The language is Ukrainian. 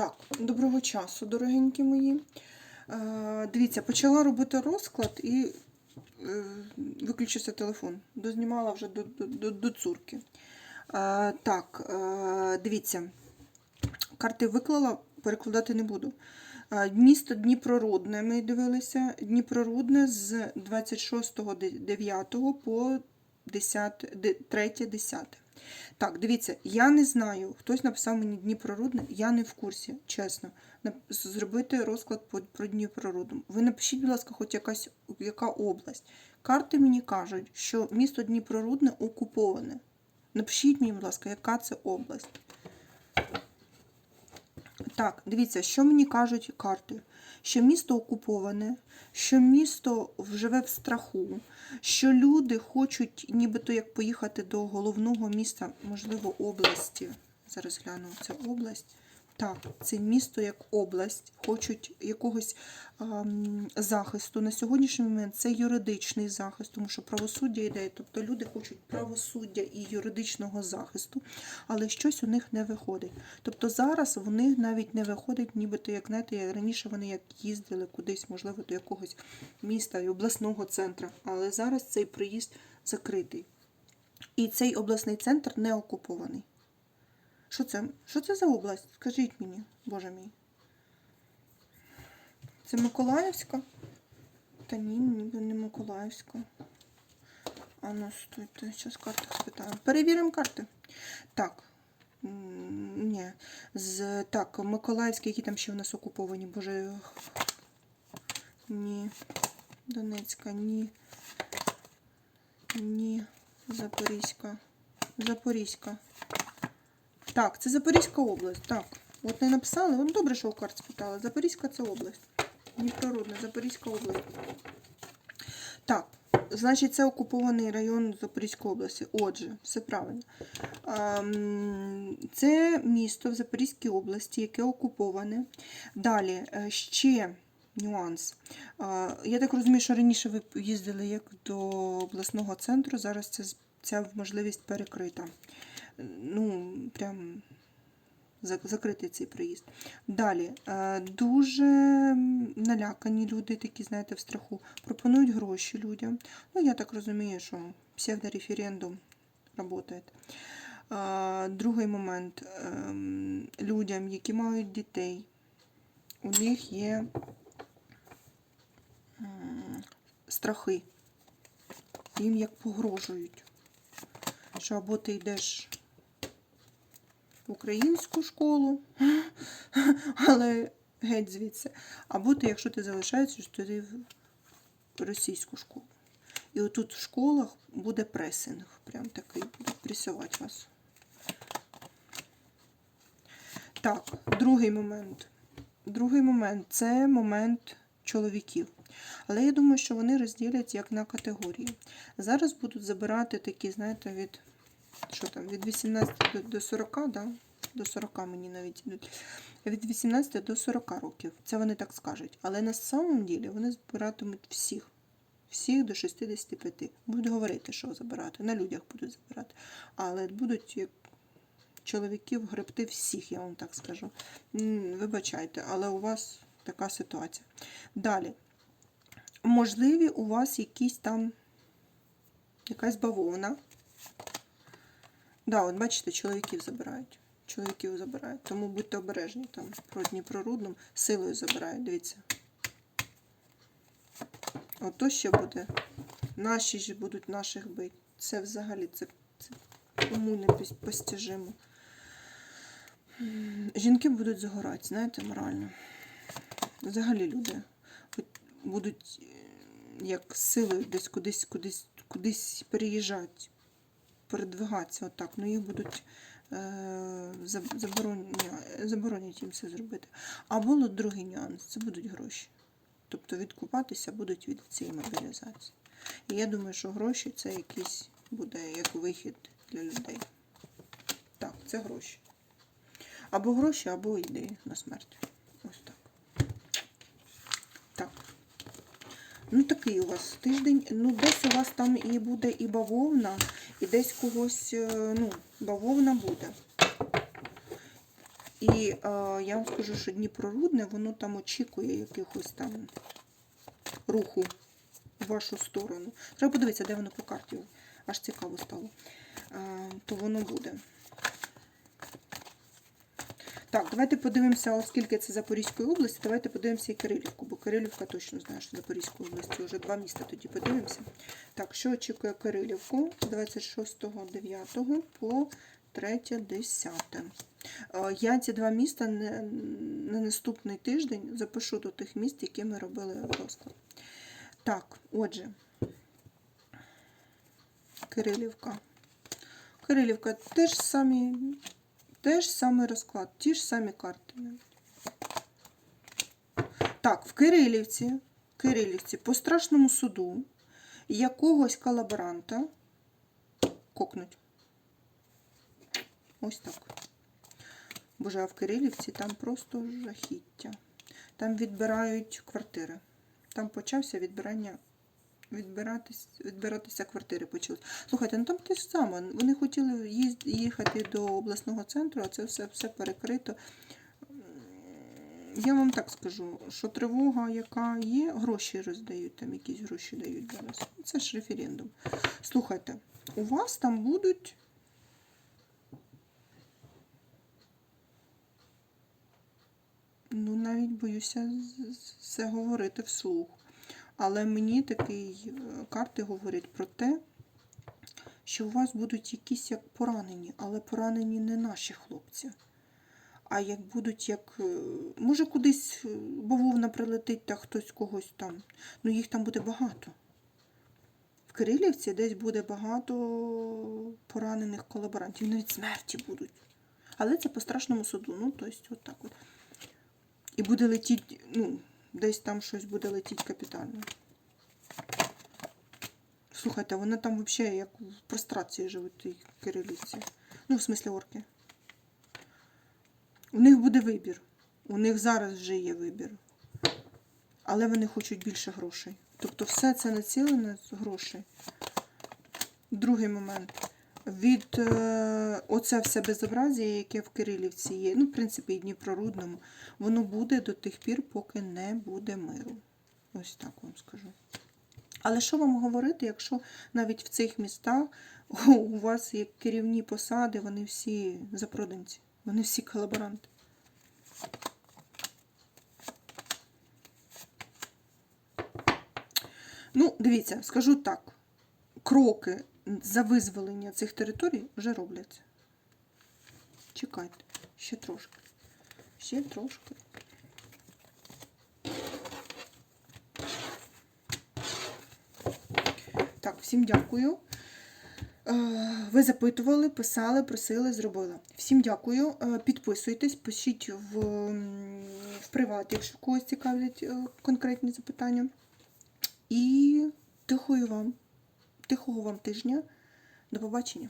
Так, доброго часу, дорогенькі мої. Е, дивіться, почала робити розклад і е, виключився телефон. Дознімала вже до, до, до, до цурки. Е, так, дивіться, карти виклала, перекладати не буду. Місто Дніпрорудне ми дивилися. Дніпрорудне з 26.09 по 3.10. Так, дивіться, я не знаю. Хтось написав мені Дніпрорудне, я не в курсі, чесно. Зробити розклад про Дніпрорудну. Ви напишіть, будь ласка, хоч якась яка область. Карти мені кажуть, що місто Дніпрорудне окуповане. Напишіть мені, будь ласка, яка це область. Так, дивіться, що мені кажуть карти. Що місто окуповане, що місто живе в страху, що люди хочуть нібито як поїхати до головного міста, можливо, області. Зараз гляну, це область. Так, це місто як область, хочуть якогось ем, захисту. На сьогоднішній момент це юридичний захист, тому що правосуддя йде. Тобто люди хочуть правосуддя і юридичного захисту, але щось у них не виходить. Тобто зараз в них навіть не виходить, нібито як знаєте, раніше вони як їздили кудись, можливо, до якогось міста і обласного центру. Але зараз цей приїзд закритий. І цей обласний центр не окупований. Що це? Що це за область? Скажіть мені, Боже мій. Це Миколаївська? Та ні, ніби не Миколаївська. А ну, стойте, зараз карти спитаємо. Перевіримо карти. Так. Ні. З, так, Миколаївські, які там ще в нас окуповані, боже. Ні. Донецька, ні. Ні. Запорізька. Запорізька. Так, це Запорізька область. Так. От не написали. Ну, добре, що у карт спитали. Запорізька це область. Дніпрорудна, Запорізька область. Так, значить, це окупований район Запорізької області. Отже, все правильно. Ам, Це місто в Запорізькій області, яке окуповане. Далі е, ще нюанс. А, Я так розумію, що раніше ви їздили як до обласного центру, зараз ця можливість перекрита. Ну, прям зак- закритий цей приїзд. Далі, е, дуже налякані люди, такі, знаєте, в страху, пропонують гроші людям. Ну, я так розумію, що псевдореферендум працює. Е, Другий момент. ем, Людям, які мають дітей, у них є страхи. Їм як погрожують, що або ти йдеш українську школу, але геть звідси. Або ти, якщо ти залишаєшся, то ти в російську школу. І отут в школах буде пресинг. Прям такий, будуть пресувати вас. Так, другий момент. Другий момент це момент чоловіків. Але я думаю, що вони розділять як на категорії. Зараз будуть забирати такі, знаєте, від що там, від 18 до, до 40, да? до 40 мені навіть ідуть. Від 18 до 40 років. Це вони так скажуть. Але на самом ділі вони збиратимуть всіх. Всіх до 65. Будуть говорити, що забирати. На людях будуть забирати. Але будуть як чоловіків гребти всіх, я вам так скажу. Вибачайте, але у вас така ситуація. Далі. Можливі у вас якісь там якась бавовна. Да, от бачите, чоловіків забирають. Чоловіків забирають. Тому будьте обережні там про Дніпрорудном. Силою забирають, дивіться. Ото ще буде. Наші ж будуть наших бити. Це взагалі це, це кому не постіжимо. Жінки будуть загорати, знаєте, морально. Взагалі люди будуть е, як силою десь кудись, кудись, кудись переїжджати, передвигатися отак. Ну їх будуть е, заб- заборонять їм це зробити. Або от другий нюанс це будуть гроші. Тобто відкупатися будуть від цієї мобілізації. І я думаю, що гроші це якийсь буде як вихід для людей. Так, це гроші. Або гроші, або ідеї на смерть. Ось. Так. Ну, такий у вас тиждень. Ну, десь у вас там і буде і бавовна, і десь когось, е, ну, бавовна буде. І е, я вам скажу, що Дніпрорудне, воно там очікує якихось там руху в вашу сторону. Треба подивитися, де воно по карті. Аж цікаво стало. Е, то воно буде. Так, давайте подивимося, оскільки це Запорізької області, давайте подивимося і Кирилівку, бо Кирилівка точно знає, що Запорізької області вже два міста тоді подивимося. Так, що очікує Кирилівку з 26.09 по 3.10. Е, Я ці два міста на наступний тиждень запишу до тих міст, які ми робили розклад. Так, отже, Кирилівка. Кирилівка теж самі, теж самий розклад, ті ж самі карти. Так, в Кирилівці, Кирилівці по страшному суду якогось колаборанта кокнуть. Ось так. Боже, а в Кирилівці там просто жахіття. Там відбирають квартири. Там почався відбирання. Відбиратись, відбиратися квартири почали. Слухайте, ну там те ж саме. Вони хотіли їзд, їхати до обласного центру, а це все, все перекрито. Я вам так скажу, що тривога, яка є, гроші роздають, там якісь гроші дають зараз. Це ж референдум. Слухайте, у вас там будуть Ну, навіть боюся це говорити вслух. Але мені такі е, карти говорять про те, що у вас будуть якісь як поранені, але поранені не наші хлопці. А як будуть як. е, Може, кудись е, бавовна прилетить та хтось когось там. Ну, їх там буде багато. В Кирилівці десь буде багато поранених колаборантів, навіть смерті будуть. Але це по страшному суду. Ну, тобто, от так от. І буде летіти, ну, десь там щось буде летіти капітально. Слухайте, вони там взагалі як в прострації живуть, ті кирилівці. Ну, в смислі орки. У них буде вибір. У них зараз вже є вибір. Але вони хочуть більше грошей. Тобто все це націлене з грошей. Другий момент. Від е, оце все безобразія, яке в Кирилівці є, ну, в принципі, і Дніпрорудному, воно буде до тих пір, поки не буде миру. Ось так вам скажу. Але що вам говорити, якщо навіть в цих містах у вас є керівні посади, вони всі запроданці, вони всі колаборанти. Ну, дивіться, скажу так. Кроки за визволення цих територій вже робляться. Чекайте, ще трошки. Ще трошки. Так, всім дякую. Е, Ви запитували, писали, просили, зробила. Всім дякую. Е, Підписуйтесь, пишіть в, в приват, якщо когось цікавлять е, конкретні запитання. І тихою вам, тихого вам тижня. До побачення.